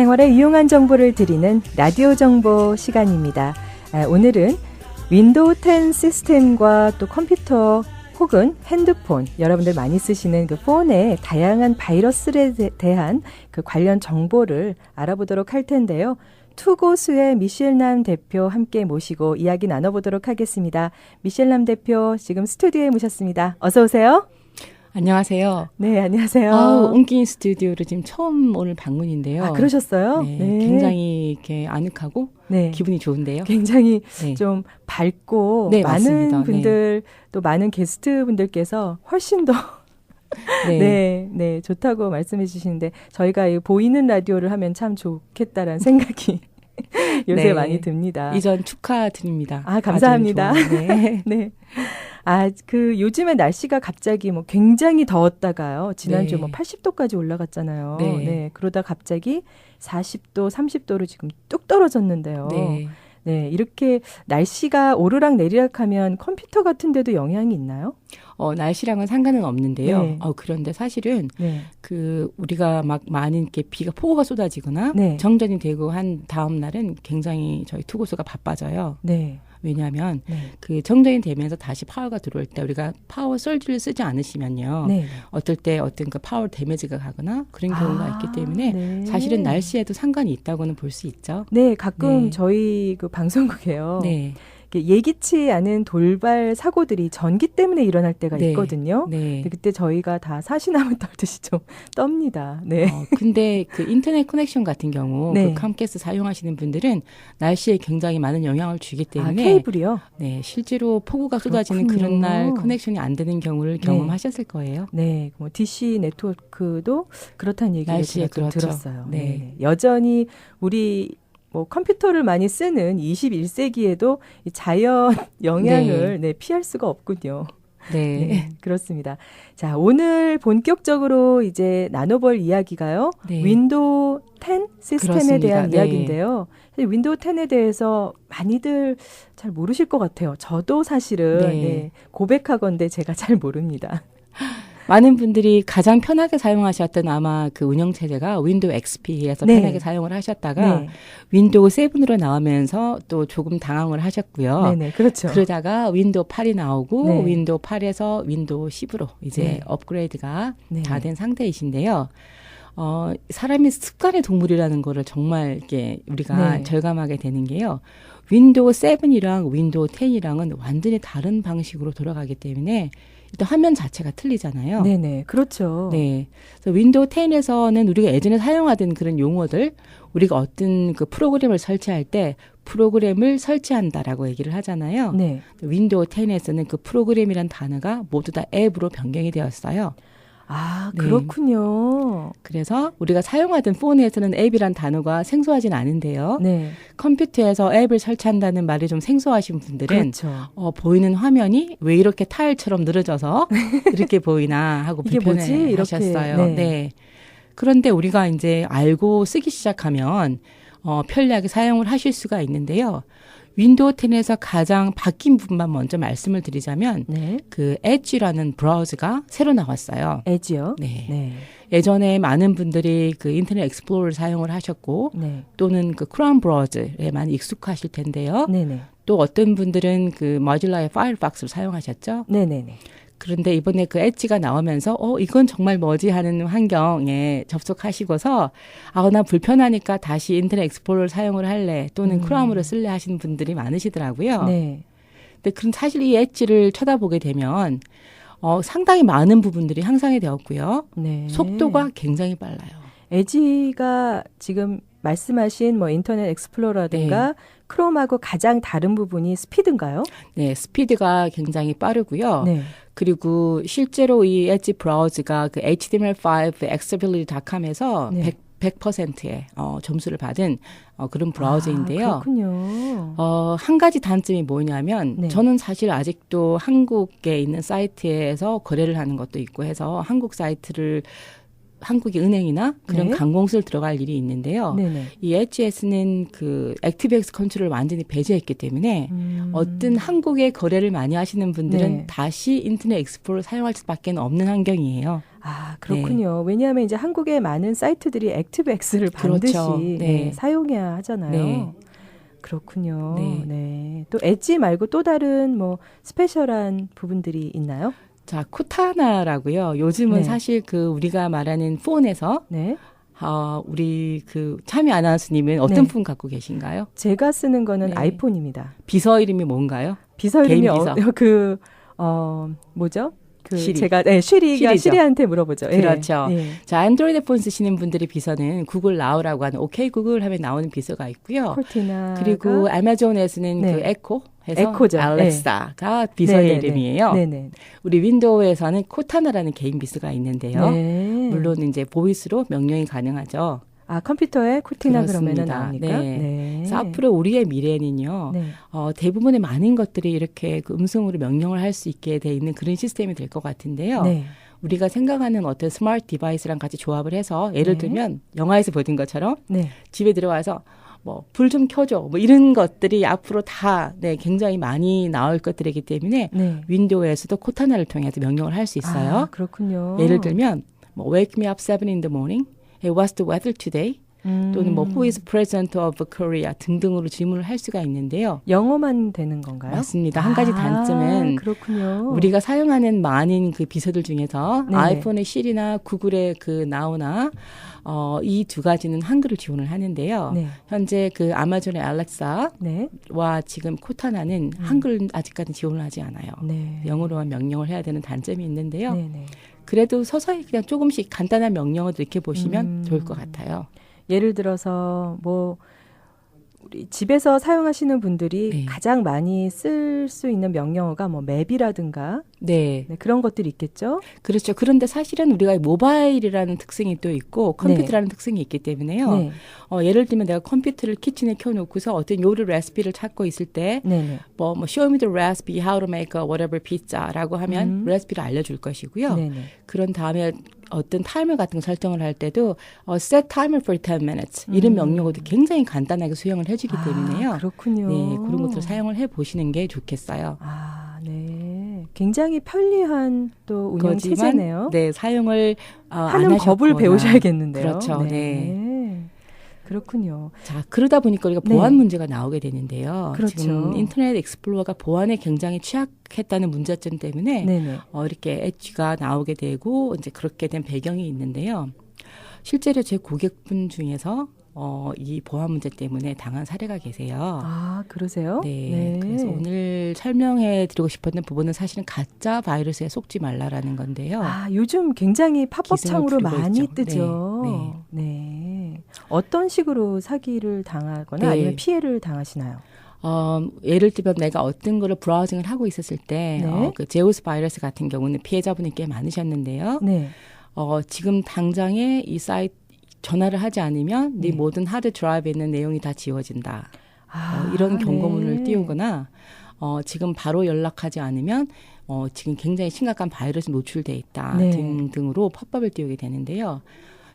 생활에 유용한 정보를 드리는 라디오 정보 시간입니다. 아, 오늘은 윈도우 10 시스템과 또 컴퓨터 혹은 핸드폰, 여러분들 많이 쓰시는 그 폰의 다양한 바이러스에 대한 그 관련 정보를 알아보도록 할 텐데요. 투고수의 미셸남 대표 함께 모시고 이야기 나눠보도록 하겠습니다. 미셸남 대표 지금 스튜디오에 모셨습니다. 어서 오세요. 안녕하세요. 네, 안녕하세요. 아우, 옹긴 스튜디오를 지금 처음 오늘 방문인데요. 아, 그러셨어요? 네, 굉장히 이렇게 아늑하고 네. 기분이 좋은데요. 굉장히 네. 좀 밝고 네, 많은 맞습니다. 분들 또 많은 게스트 분들께서 훨씬 더 네. 네, 네, 좋다고 말씀해 주시는데 저희가 이 보이는 라디오를 하면 참 좋겠다라는 생각이 요새 네. 많이 듭니다. 이전 축하드립니다. 아, 감사합니다. 네. 네. 아, 그 요즘에 날씨가 갑자기 뭐 굉장히 더웠다가요. 지난주 네. 뭐 80도까지 올라갔잖아요. 네. 그러다 갑자기 40도, 30도로 지금 뚝 떨어졌는데요. 네. 네, 이렇게 날씨가 오르락 내리락 하면 컴퓨터 같은 데도 영향이 있나요? 어, 날씨랑은 상관은 없는데요. 네. 어, 그런데 사실은 네. 그 우리가 막 많은 이렇게 비가 폭우가 쏟아지거나 네. 정전이 되고 한 다음 날은 굉장히 저희 투고수가 바빠져요. 네. 왜냐하면 네. 그 정전이 되면서 다시 파워가 들어올 때 우리가 파워 솔지를 쓰지 않으시면요. 네. 어떨 때 어떤 그 파워 데미지가 가거나 그런 경우가 아, 있기 때문에 네. 사실은 날씨에도 상관이 있다고는 볼 수 있죠. 네, 가끔 네. 저희 그 방송국에요. 네. 예기치 않은 돌발 사고들이 전기 때문에 일어날 때가 네. 있거든요. 네. 그때 저희가 다 사시나무 떨듯이 좀 떱니다. 네. 어, 근데 그 인터넷 커넥션 같은 경우 네. 그 컴캐스 사용하시는 분들은 날씨에 굉장히 많은 영향을 주기 아, 때문에 케이블이요? 네, 실제로 폭우가 쏟아지는 그렇군요. 그런 날 커넥션이 안 되는 경우를 네. 경험하셨을 거예요. 네, 뭐 DC 네트워크도 그렇다는 얘기를 날씨에 그렇죠. 들었어요. 네. 네. 여전히 우리 뭐 컴퓨터를 많이 쓰는 21세기에도 이 자연 영향을 네. 피할 수가 없군요. 네. 네, 그렇습니다. 자, 오늘 본격적으로 이제 나눠볼 이야기가요. 네. 윈도우 10 시스템에 그렇습니다. 대한 네. 이야기인데요. 윈도우 10에 대해서 많이들 잘 모르실 것 같아요. 저도 사실은 네. 네, 고백하건데 제가 잘 모릅니다. 많은 분들이 가장 편하게 사용하셨던 아마 그 운영 체제가 윈도우 XP에서 네. 편하게 사용을 하셨다가 네, 윈도우 7으로 나오면서 또 조금 당황을 하셨고요. 네, 네, 그렇죠. 그러다가 윈도우 8이 나오고 네. 윈도우 8에서 윈도우 10으로 이제 네. 업그레이드가 네. 다된 상태이신데요. 어, 사람이 습관의 동물이라는 거를 정말 이렇게 우리가 네. 절감하게 되는 게요. 윈도우 7이랑 윈도우 10이랑은 완전히 다른 방식으로 돌아가기 때문에 일단 화면 자체가 틀리잖아요. 네, 네, 그렇죠. 네. 그래서 윈도우 10에서는 우리가 예전에 사용하던 그런 용어들, 우리가 어떤 그 프로그램을 설치할 때 프로그램을 설치한다라고 얘기를 하잖아요. 네. 윈도우 10에서는 그 프로그램이란 단어가 모두 다 앱으로 변경이 되었어요. 아, 네. 그렇군요. 그래서 우리가 사용하던 폰에서는 앱이란 단어가 생소하진 않은데요. 네, 컴퓨터에서 앱을 설치한다는 말이 좀 생소하신 분들은 그렇죠. 어, 보이는 화면이 왜 이렇게 타일처럼 늘어져서 이렇게 보이나 하고? 불편해 이렇게, 하셨어요. 네. 네. 그런데 우리가 이제 알고 쓰기 시작하면 어, 편리하게 사용을 하실 수가 있는데요. 윈도우 10에서 가장 바뀐 부분만 먼저 말씀을 드리자면 네, 그 엣지라는 브라우저가 새로 나왔어요. 에지요. 네. 네, 예전에 많은 분들이 그 인터넷 익스플로러를 사용을 하셨고 네, 또는 그 크롬 브라우저에 많이 익숙하실 텐데요. 네, 네, 또 어떤 분들은 그 머질라의 파이어박스를 사용하셨죠. 네, 네, 네. 그런데 이번에 그 엣지가 나오면서 어 이건 정말 뭐지 하는 환경에 접속하시고서 아 나 불편하니까 다시 인터넷 익스플로러를 사용을 할래 또는 음. 크롬으로 쓸래 하시는 분들이 많으시더라고요. 네. 근데 그럼 사실 이 엣지를 쳐다보게 되면 어 상당히 많은 부분들이 향상이 되었고요. 네. 속도가 굉장히 빨라요. 에지가 지금 말씀하신 뭐 인터넷 익스플로러라든가 네. 크롬하고 가장 다른 부분이 스피드인가요? 네, 스피드가 굉장히 빠르고요. 네. 그리고 실제로 이 엣지 브라우저가 그 HTML5 accessibility.com에서 네. 100, 100%의 어, 점수를 받은 어, 그런 브라우저인데요. 아, 그렇군요. 어, 한 가지 단점이 뭐냐면 네. 저는 사실 아직도 한국에 있는 사이트에서 거래를 하는 것도 있고 해서 한국 사이트를 한국의 은행이나 그런 네. 관공서를 들어갈 일이 있는데요. 네네. 이 HS는 그 액티브엑스 컨트롤을 완전히 배제했기 때문에 음. 어떤 한국의 거래를 많이 하시는 분들은 네. 다시 인터넷 익스플로러를 사용할 수밖에 없는 환경이에요. 아 그렇군요. 왜냐하면 이제 한국의 많은 사이트들이 액티브엑스를 반드시 그렇죠. 네, 네. 사용해야 하잖아요. 네. 그렇군요. 네. 네. 또 엣지 말고 또 다른 뭐 스페셜한 부분들이 있나요? 자, 코타나라고요. 요즘은 네. 사실 그 우리가 말하는 폰에서 네. 어, 우리 그 참여 아나운서님은 어떤 네. 폰 갖고 계신가요? 제가 쓰는 거는 네. 아이폰입니다. 비서 이름이 뭔가요? 비서 이름이 개인 어, 비서. 그, 어, 뭐죠? 그 시리. 제가 네, 시리죠. 시리한테 물어보죠. 예. 그렇죠. 예. 자, 안드로이드 폰 쓰시는 분들이 비서는 구글 나우라고 하는 오케이 구글 하면 나오는 비서가 있고요. 코티나 그리고 아마존에서는 네. 그 에코 해서 에코죠. 알렉사가 비서의 이름이에요. 네네. 우리 윈도우에서는 코타나라는 개인 비서가 있는데요. 네. 물론 이제 보이스로 명령이 가능하죠. 아 컴퓨터에 코티나 그러면은. 나옵니까? 네. 그래서 앞으로 우리의 미래는요. 네. 어, 대부분의 많은 것들이 이렇게 그 음성으로 명령을 할 수 있게 돼 있는 그런 시스템이 될 것 같은데요. 네. 우리가 생각하는 어떤 스마트 디바이스랑 같이 조합을 해서 예를 네. 들면 영화에서 보던 것처럼 네. 집에 들어와서 뭐불 좀 켜줘 뭐 이런 것들이 앞으로 다 네, 굉장히 많이 나올 것들이기 때문에 네. 윈도우에서도 코타나를 통해서 명령을 할 수 있어요. 아, 그렇군요. 예를 들면 뭐 wake me up seven in the morning, what's the weather today? 음, 또는 뭐 who is president of Korea 등등으로 질문을 할 수가 있는데요. 영어만 되는 건가요? 맞습니다. 한 가지 아, 단점은 그렇군요. 우리가 사용하는 많은 그 비서들 중에서 네네. 아이폰의 시리나 구글의 그 나우나 어, 이 두 가지는 한글을 지원을 하는데요. 네. 현재 그 아마존의 알렉사와 네. 지금 코타나는 음. 한글 아직까지 지원을 하지 않아요. 네. 영어로만 명령을 해야 되는 단점이 있는데요. 네, 네. 그래도 서서히 그냥 조금씩 간단한 명령을 이렇게 보시면 음. 좋을 것 같아요. 예를 들어서 뭐 우리 집에서 사용하시는 분들이 네. 가장 많이 쓸 수 있는 명령어가 뭐 맵이라든가 네, 네, 그런 것들이 있겠죠. 그렇죠. 그런데 사실은 우리가 모바일이라는 특성이 또 있고 컴퓨터라는 특성이 있기 때문에요. 네. 어, 예를 들면 내가 컴퓨터를 키친에 켜놓고서 어떤 요리 레시피를 찾고 있을 때 네, 네. 뭐, 뭐 show me the recipe how to make a whatever pizza라고 하면 음. 레시피를 알려줄 것이고요. 네, 네. 그런 다음에 어떤 타이머 같은 거 설정을 할 때도 어, set timer for 10 minutes 이런 음. 명령어도 굉장히 간단하게 수행을 해주기 아, 때문에요. 그렇군요. 네, 그런 것들 사용을 해 보시는 게 좋겠어요. 아, 네. 굉장히 편리한 또 운영 체제네요. 네, 사용을 어, 안 하는 법을. 배우셔야겠는데요. 그렇죠. 네. 그렇군요. 자, 그러다 보니까 우리가 네. 보안 문제가 나오게 되는데요. 그렇죠. 지금 인터넷 익스플로러가 보안에 굉장히 취약했다는 문제점 때문에 네네. 어, 이렇게 엣지가 나오게 되고 이제 그렇게 된 배경이 있는데요. 실제로 제 고객분 중에서 어, 이 보안 문제 때문에 당한 사례가 계세요. 아, 그러세요? 네, 그래서 오늘 설명해 드리고 싶었던 부분은 사실은 가짜 바이러스에 속지 말라라는 건데요. 아, 요즘 굉장히 팝업 기승을 창으로 부리고 많이 있죠. 뜨죠. 네, 네. 어떤 식으로 사기를 당하거나 네. 아니면 피해를 당하시나요? 어, 예를 들면 내가 어떤 거를 브라우징을 하고 있었을 때, 네. 어, 그 제우스 바이러스 같은 경우는 피해자분이 꽤 많으셨는데요. 네. 어, 지금 당장에 이 사이트 전화를 하지 않으면 네, 네. 모든 하드 드라이브에 있는 내용이 다 지워진다. 아, 어, 이런 경고문을 네. 띄우거나 어, 지금 바로 연락하지 않으면 어, 지금 굉장히 심각한 바이러스 노출돼 있다 네. 등등으로 팝업을 띄우게 되는데요.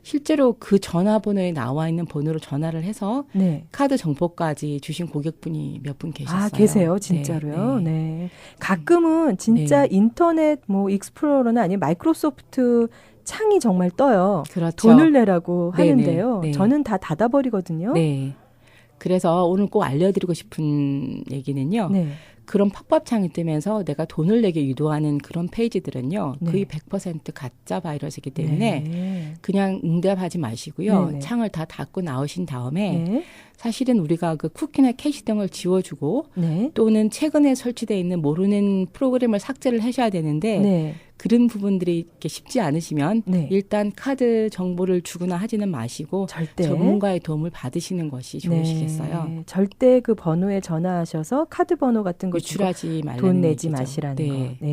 실제로 그 전화번호에 나와 있는 번호로 전화를 해서 네. 카드 정보까지 주신 고객분이 몇 분 계셨어요. 아, 계세요. 네, 진짜로요. 네. 네. 가끔은 진짜 네. 인터넷 뭐 익스플로러나 아니면 마이크로소프트 창이 정말 떠요. 그렇죠. 돈을 내라고 네네, 하는데요. 네. 저는 다 닫아버리거든요. 네. 그래서 오늘 꼭 알려드리고 싶은 얘기는요. 네. 그런 팝업 창이 뜨면서 내가 돈을 내게 유도하는 그런 페이지들은요. 네. 거의 100% 가짜 바이러스이기 때문에 네. 그냥 응답하지 마시고요. 네네. 창을 다 닫고 나오신 다음에 네. 사실은 우리가 그 쿠키나 캐시 등을 지워주고 네. 또는 최근에 설치되어 있는 모르는 프로그램을 삭제를 하셔야 되는데 네. 그런 부분들이 이렇게 쉽지 않으시면 네. 일단 카드 정보를 주거나 하지는 마시고 절대 전문가의 도움을 받으시는 것이 좋으시겠어요. 네. 절대 그 번호에 전화하셔서 카드 번호 같은 거주 고 유출하지 말라는 돈 내지 얘기죠. 마시라는 네. 거. 네.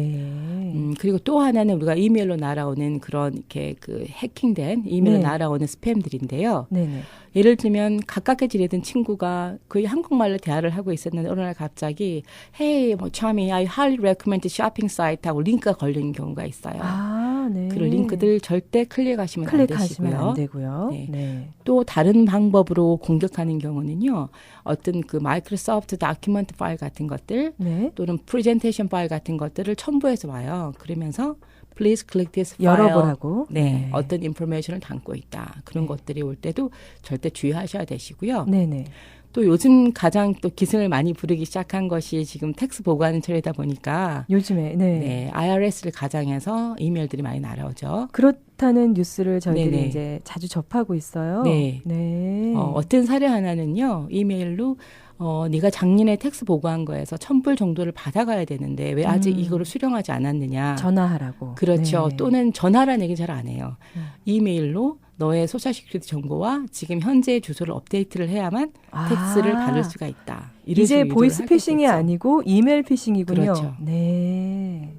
음, 그리고 또 하나는 우리가 이메일로 날아오는 그런 이렇게 그 해킹된 이메일로 네. 날아오는 스팸들인데요. 네네. 예를 들면 가깝게 지내던 친구가 거의 한국말로 대화를 하고 있었는데 어느 날 갑자기 Hey, 뭐 Charmy, I highly recommend the shopping site 하고 링크가 걸리는 경우가 있어요. 아, 네. 그런 링크들 절대 클릭하시면 안 클릭하시면 되시고요. 안 되고요. 네. 네. 또 다른 방법으로 공격하는 경우는요. 어떤 그 마이크로소프트 다큐멘트 파일 같은 것들 네. 또는 프레젠테이션 파일 같은 것들을 첨부해서 와요. 그러면서 please click this file. 열어보라고. 네, 어떤 인포메이션을 담고 있다. 그런 것들이 올 때도 절대 주의하셔야 되시고요. 네네. 또 요즘 가장 또 기승을 많이 부르기 시작한 것이 지금 텍스 보고하는 처리다 보니까 요즘에 네. 네, IRS를 가장해서 이메일들이 많이 날아오죠. 그렇다는 뉴스를 저희들이 네네. 이제 자주 접하고 있어요. 네. 네. 어, 어떤 사례 하나는요, 이메일로 어, 네가 작년에 텍스 보고한 거에서 천불 정도를 받아가야 되는데 왜 아직 음. 이거를 수령하지 않았느냐? 전화하라고. 그렇죠. 네. 또는 전화라는 얘기 잘 안 해요. 음. 이메일로 너의 소셜 시큐리티 정보와 지금 현재의 주소를 업데이트를 해야만 텍스를 아, 받을 수가 있다. 이제 보이스 피싱이. 아니고 이메일 피싱이군요. 그렇죠. 네.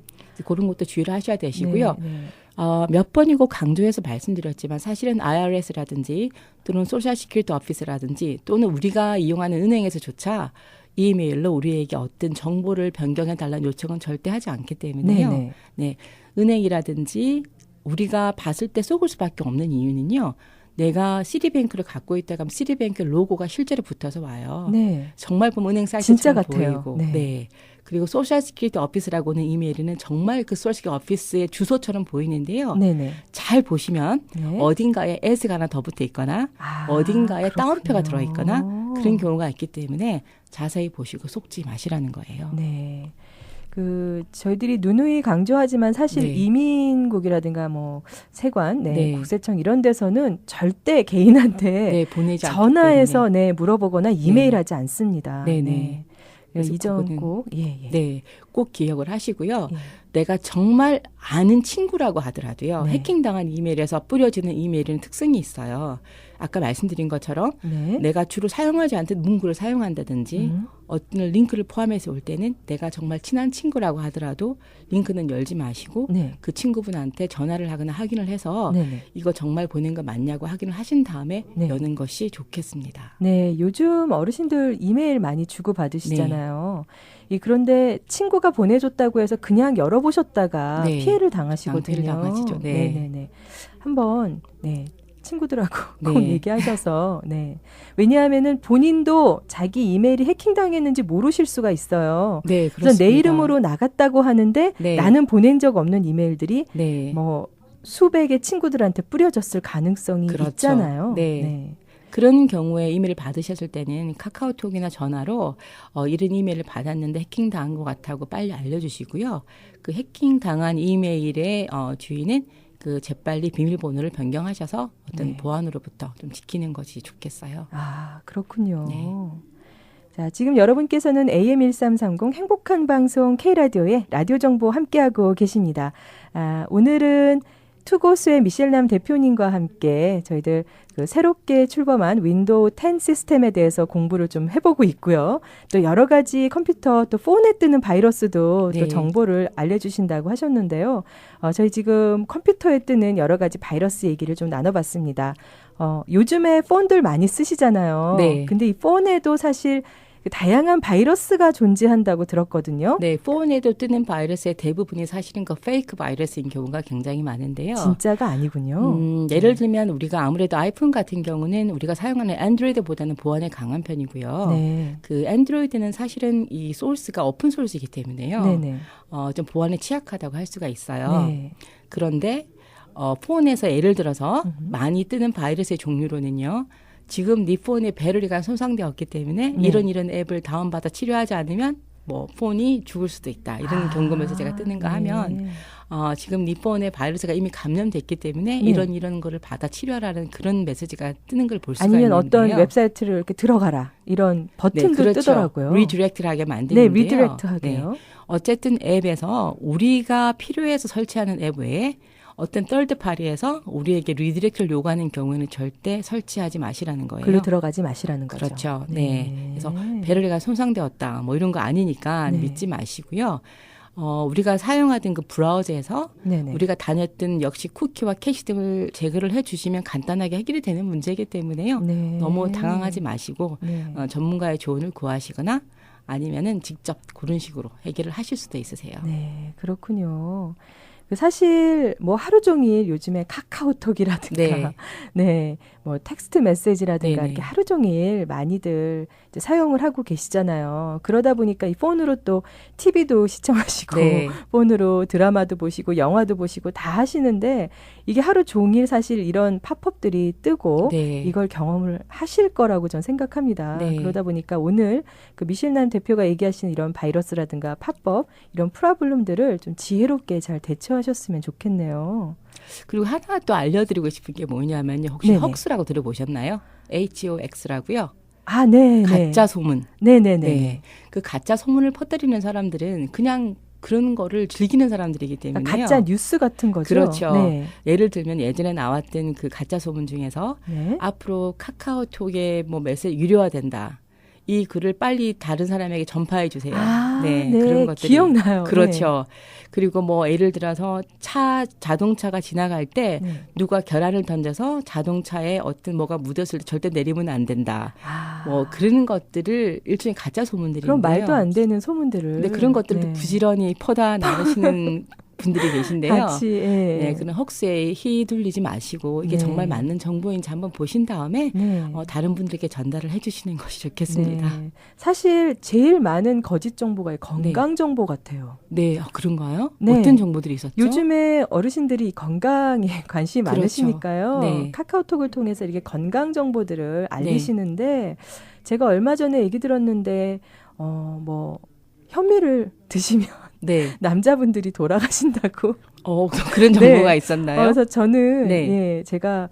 그런 것도 주의를 하셔야 되시고요. 네, 네. 어, 몇 번이고 강조해서 말씀드렸지만 사실은 IRS라든지 또는 소셜 시큐리티 오피스라든지 또는 우리가 이용하는 은행에서조차 이메일로 우리에게 어떤 정보를 변경해 달라는 요청은 절대 하지 않기 때문에요. 네, 네, 은행이라든지 우리가 봤을 때 속을 수밖에 없는 이유는요. 내가 시리뱅크를 갖고 있다가 시리뱅크 로고가 실제로 붙어서 와요. 네. 정말 보면 은행 사이트처럼. 보이고. 네. 네. 그리고 소셜 시큐리티 오피스라고는 이메일에는 정말 그 소셜 시큐리티 오피스의 주소처럼 보이는데요. 네, 네. 잘 보시면 네. 어딘가에 s가 하나 더 붙어 있거나 아, 어딘가에 그렇군요. 따옴표가 들어 있거나 그런 경우가 있기 때문에 자세히 보시고 속지 마시라는 거예요. 네. 그 저희들이 누누이 강조하지만 사실 네. 이민국이라든가 뭐 세관, 네, 네. 국세청 이런 데서는 절대 개인한테 네, 보내지 전화해서. 네 물어보거나 이메일하지 않습니다. 네, 네. 그래서 이점 꼭 예, 예. 네, 꼭 기억을 하시고요. 예. 내가 정말 아는 친구라고 하더라도요. 네. 해킹당한 이메일에서 뿌려지는 이메일은 특성이 있어요. 아까 말씀드린 것처럼 네. 내가 주로 사용하지 않던 문구를 사용한다든지 음. 어떤 링크를 포함해서 올 때는 내가 정말 친한 친구라고 하더라도 링크는 열지 마시고 네. 그 친구분한테 전화를 하거나 확인을 해서 네, 네. 이거 정말 보낸 거 맞냐고 확인을 하신 다음에 네. 여는 것이 좋겠습니다. 네, 요즘 어르신들 이메일 많이 주고 받으시잖아요. 이 그런데 친구가 보내줬다고 해서 그냥 열어보셨다가 네. 피해를 당하시거든요. 당하시죠. 네. 네, 네. 한번 네 친구들하고 꼭 네. 얘기하셔서 네 왜냐하면은 본인도 자기 이메일이 해킹당했는지 모르실 수가 있어요. 네, 그래서. 내 이름으로 나갔다고 하는데 네. 나는 보낸 적 없는 이메일들이 네. 뭐 수백의 친구들한테 뿌려졌을 가능성이 그렇죠. 있잖아요. 네. 그런 경우에 이메일을 받으셨을 때는 카카오톡이나 전화로 어, 이런 이메일을 받았는데 해킹 당한 것 같다고 빨리 알려주시고요. 그 해킹 당한 이메일의 어, 주인은 그 재빨리 비밀번호를 변경하셔서 어떤 네. 보안으로부터 좀 지키는 것이 좋겠어요. 아, 그렇군요. 네. 자, 지금 여러분께서는 AM1330 행복한 방송 K라디오의 라디오 정보 함께하고 계십니다. 아, 오늘은 투고스의 미셸남 대표님과 함께 저희들 그 새롭게 출범한 윈도우 10 시스템에 대해서 공부를 좀 해보고 있고요. 또 여러 가지 컴퓨터 또 폰에 뜨는 바이러스도 또 네. 정보를 알려주신다고 하셨는데요. 어, 저희 지금 컴퓨터에 뜨는 여러 가지 바이러스 얘기를 좀 나눠봤습니다. 어, 요즘에 폰들 많이 쓰시잖아요. 네. 근데 이 폰에도 사실 그 다양한 바이러스가 존재한다고 들었거든요. 네, 폰에도 뜨는 바이러스의 대부분이 사실은 그 페이크 바이러스인 경우가 굉장히 많은데요. 진짜가 아니군요. 음, 예를 들면 우리가 아무래도 아이폰 같은 경우는 우리가 사용하는 안드로이드보다는 보안에 강한 편이고요. 네. 그 안드로이드는 사실은 이 소스가 오픈 소스이기 때문에요. 네네. 어, 좀 보안에 취약하다고 할 수가 있어요. 네. 그런데 어, 폰에서 예를 들어서. 많이 뜨는 바이러스의 종류로는요. 지금 네 폰의 배터리가 손상되었기 때문에 네. 이런 이런 앱을 다운받아 치료하지 않으면 뭐 폰이 죽을 수도 있다. 이런 아, 경고 메시지가 뜨는가 네. 하면 어, 지금 네 폰에 바이러스가 이미 감염됐기 때문에 네. 이런 이런 거를 받아 치료하라는 그런 메시지가 뜨는 걸 볼 수가 아니면 있는데요. 어떤 웹사이트를 이렇게 들어가라 이런 버튼도 네, 그렇죠. 뜨더라고요. 리디렉트를 하게 네, 만드는데요. 리디렉트 네. 하게요. 어쨌든 앱에서 우리가 필요해서 설치하는 앱 외에 어떤 떨드 파리에서 우리에게 리디렉트를 요구하는 경우에는 절대 설치하지 마시라는 거예요. 글로 들어가지 마시라는 거죠. 그렇죠. 네. 그래서 배터리가 손상되었다. 뭐 이런 거 아니니까 네. 믿지 마시고요. 어, 우리가 사용하던 그 브라우저에서 네네. 우리가 다녔던 역시 쿠키와 캐시 등을 제거를 해 주시면 간단하게 해결이 되는 문제이기 때문에요. 네. 너무 당황하지 마시고 네. 어, 전문가의 조언을 구하시거나 아니면은 직접 그런 식으로 해결을 하실 수도 있으세요. 네, 그렇군요. 사실 뭐 하루 종일 요즘에 카카오톡이라든가 네. 네, 뭐 텍스트 메시지라든가 네네. 이렇게 하루 종일 많이들 이제 사용을 하고 계시잖아요. 그러다 보니까 이 폰으로 또 TV도 시청하시고 네. 폰으로 드라마도 보시고 영화도 보시고 다 하시는데 이게 하루 종일 사실 이런 팝업들이 뜨고 네. 이걸 경험을 하실 거라고 전 생각합니다. 네. 그러다 보니까 오늘 그 미실남 대표가 얘기하신 이런 바이러스라든가 팝업 이런 프라블럼들을 좀 지혜롭게 잘 대처하셨으면 좋겠네요. 그리고 하나 또 알려드리고 싶은 게 뭐냐면요. 혹시 네네. 헉스라고 들어보셨나요? HOX라고요. 아, 네, 네. 가짜 소문. 네, 네, 네. 네. 그 가짜 소문을 퍼뜨리는 사람들은 그냥 그런 거를 즐기는 사람들이기 때문에요. 가짜 뉴스 같은 거죠. 그렇죠. 네. 예를 들면 예전에 나왔던 그 가짜 소문 중에서 네. 앞으로 카카오톡에 뭐 메시지 유료화된다. 이 글을 빨리 다른 사람에게 전파해 주세요. 아, 네, 네, 그런 것들이 기억나요. 그렇죠. 그리고 뭐 예를 들어서 차 자동차가 지나갈 때 네. 네. 누가 계란을 던져서 자동차에 어떤 뭐가 묻었을 때 절대 내리면 안 된다. 아, 뭐 그런 것들을 일종의 가짜 소문들인데요. 그럼 말도 안 되는 소문들을. 근데 그런 것들을 또 네. 부지런히 퍼다 나가시는 분들이 계신데요. 같이 예. 네, 그런 헉스에 휘둘리지 마시고 이게 네. 정말 맞는 정보인지 한번 보신 다음에 네. 어, 다른 분들께 전달을 해주시는 것이 좋겠습니다. 네. 사실 제일 많은 거짓 정보가 건강 정보 같아요. 네, 아, 그런가요? 네. 어떤 정보들이 있었죠? 요즘에 어르신들이 건강에 관심이 그렇죠. 많으시니까요. 네. 카카오톡을 통해서 이렇게 건강 정보들을 알리시는데 제가 얼마 전에 얘기 들었는데 어뭐 현미를 드시면 네, 남자분들이 돌아가신다고. 어, 그런 네. 정보가 있었나요? 그래서 저는 네. 예, 제가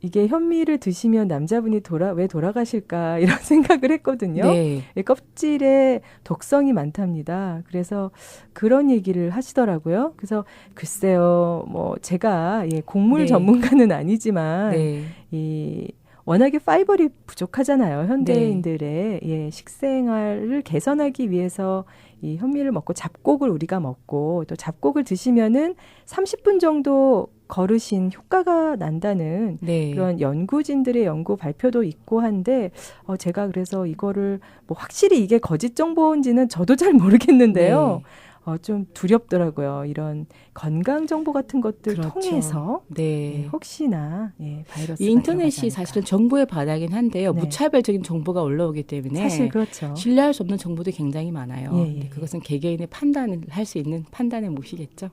이게 현미를 드시면 남자분이 돌아 왜 돌아가실까 이런 생각을 했거든요. 네, 이 껍질에 독성이 많답니다. 그래서 그런 얘기를 하시더라고요. 그래서 글쎄요, 뭐 제가 예, 곡물 네. 전문가는 아니지만 네, 이 워낙에 파이벌이 부족하잖아요. 네. 현대인들의 예, 식생활을 개선하기 위해서 이 현미를 먹고 잡곡을 우리가 먹고 또 잡곡을 드시면은 30분 정도 걸으신 효과가 난다는 네. 그런 연구진들의 연구 발표도 있고 한데 어 제가 그래서 이거를 뭐 확실히 이게 거짓 정보인지는 저도 잘 모르겠는데요. 어 좀 두렵더라고요. 이런 건강 정보 같은 것들 그렇죠. 통해서 네. 예, 혹시나 예, 바이러스 이 인터넷이 사실은 정보의 바닥인 한데요. 네. 무차별적인 정보가 올라오기 때문에 사실 그렇죠. 신뢰할 수 없는 정보도 굉장히 많아요. 예, 예, 예. 그것은 개개인의 판단을 할 수 있는 판단의 몫이겠죠.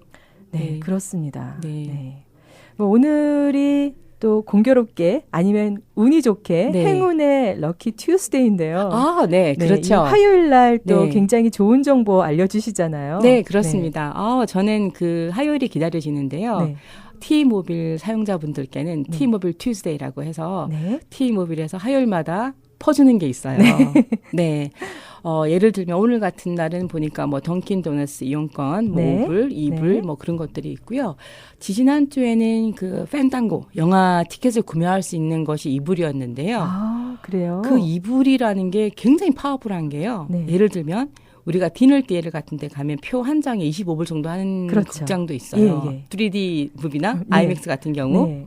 네, 네. 그렇습니다. 네. 네. 뭐 오늘이 또 공교롭게 아니면 운이 좋게 네. 행운의 럭키 튜스데이인데요. 아, 네, 네, 그렇죠. 이 화요일 날또 네. 굉장히 좋은 정보 알려주시잖아요. 네, 그렇습니다. 아, 저는 그 화요일이 기다려지는데요. 네. T모빌 사용자분들께는 네. T모빌 튜스데이라고 해서 네. T모빌에서 화요일마다 퍼주는 게 있어요. 네. 어, 예를 들면 오늘 같은 날은 보니까 뭐 던킨 도너스 이용권, 뭐 네. 5불, 2불 네. 뭐 그런 것들이 있고요. 지지난 주에는 그 팬당고 영화 티켓을 구매할 수 있는 것이 2불이었는데요. 아, 그래요? 그 2불이라는 게 굉장히 파워풀한 게요. 네. 예를 들면 우리가 디널 디에를 같은 데 가면 표 한 장에 25불 정도 하는 그렇죠. 극장도 있어요. 예, 예. 3D 무비나 네. 아이맥스 같은 경우 네.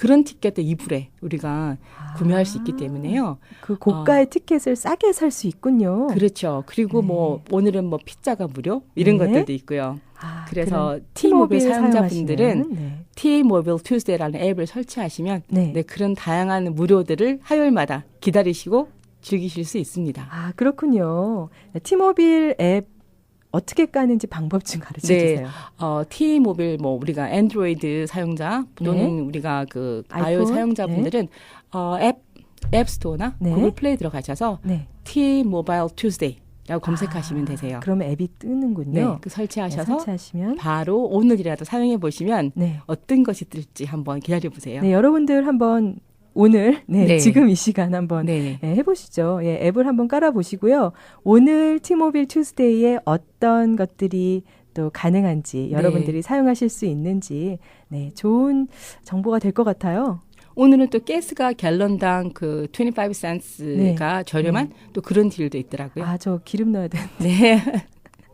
그런 티켓도 2불에 우리가 구매할 수 있기 아, 때문에요. 그 고가의 티켓을 싸게 살 수 있군요. 그렇죠. 그리고 네. 뭐 오늘은 뭐 피자가 무료 이런 네. 것들도 있고요. 아, 그래서 T모빌 사용자분들은 네. T모빌 투스데이라는 앱을 설치하시면 네. 네, 그런 다양한 무료들을 화요일마다 기다리시고 즐기실 수 있습니다. 아, 그렇군요. 티모빌 앱 어떻게 까는지 방법 좀 가르쳐 네. 주세요. 어, T모빌 뭐 우리가 안드로이드 사용자 또는 우리가 그 iOS 사용자분들은 어, 앱 앱스토어나 네. 구글 플레이 들어가셔서 네. T-모바일 투스데이 라고 검색하시면 아, 되세요. 그러면 앱이 뜨는군요. 네, 그 네, 설치하셔서 설치하시면 바로 오늘이라도 사용해 보시면 네. 어떤 것이 뜰지 한번 기다려 보세요. 네, 여러분들 한번 오늘 네, 네. 지금 이 시간 한번 네. 네, 해보시죠. 예, 앱을 한번 깔아보시고요. 오늘 티모빌 투스데이에 어떤 것들이 또 가능한지 네. 여러분들이 사용하실 수 있는지 네, 좋은 정보가 될 것 같아요. 오늘은 또 가스가 갤런당 그 25센스가 저렴한 또 그런 딜도 있더라고요. 아, 저 기름 넣어야 되는. 네.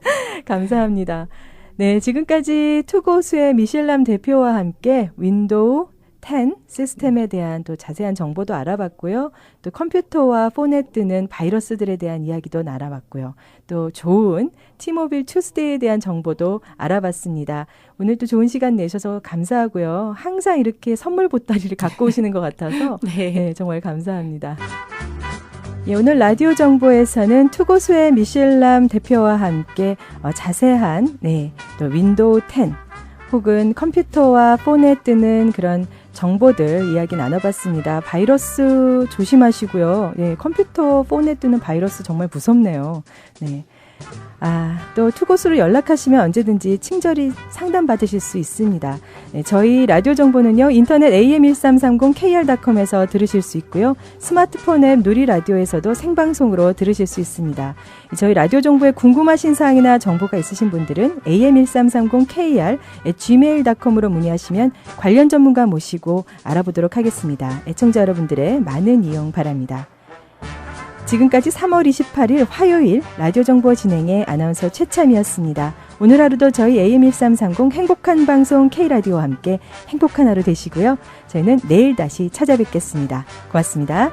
감사합니다. 네, 지금까지 투고수의 미셸람 대표와 함께 윈도우 10 시스템에 대한 또 자세한 정보도 알아봤고요. 또 컴퓨터와 폰에 뜨는 바이러스들에 대한 이야기도 알아봤고요. 또 좋은 티모빌 투스데이에 대한 정보도 알아봤습니다. 오늘 또 좋은 시간 내셔서 감사하고요. 항상 이렇게 선물 보따리를 갖고 오시는 것 같아서 네. 네, 정말 감사합니다. 예, 오늘 라디오 정보에서는 투고수의 미셸람 대표와 함께 어, 자세한 네, 또 윈도우 10 혹은 컴퓨터와 폰에 뜨는 그런 정보들 이야기 나눠봤습니다. 바이러스 조심하시고요. 예, 컴퓨터, 폰에 뜨는 바이러스 정말 무섭네요. 네. 아, 또 투고수로 연락하시면 언제든지 친절히 상담받으실 수 있습니다. 네, 저희 라디오 정보는요, 인터넷 am1330kr.com에서 들으실 수 있고요, 스마트폰 앱 누리 라디오에서도 생방송으로 들으실 수 있습니다. 저희 라디오 정보에 궁금하신 사항이나 정보가 있으신 분들은 am1330kr gmail.com으로 문의하시면 관련 전문가 모시고 알아보도록 하겠습니다. 애청자 여러분들의 많은 이용 바랍니다. 지금까지 3월 28일 화요일 라디오 정보 진행의 아나운서 최참이었습니다. 오늘 하루도 저희 AM1330 행복한 방송 K라디오와 함께 행복한 하루 되시고요. 저희는 내일 다시 찾아뵙겠습니다. 고맙습니다.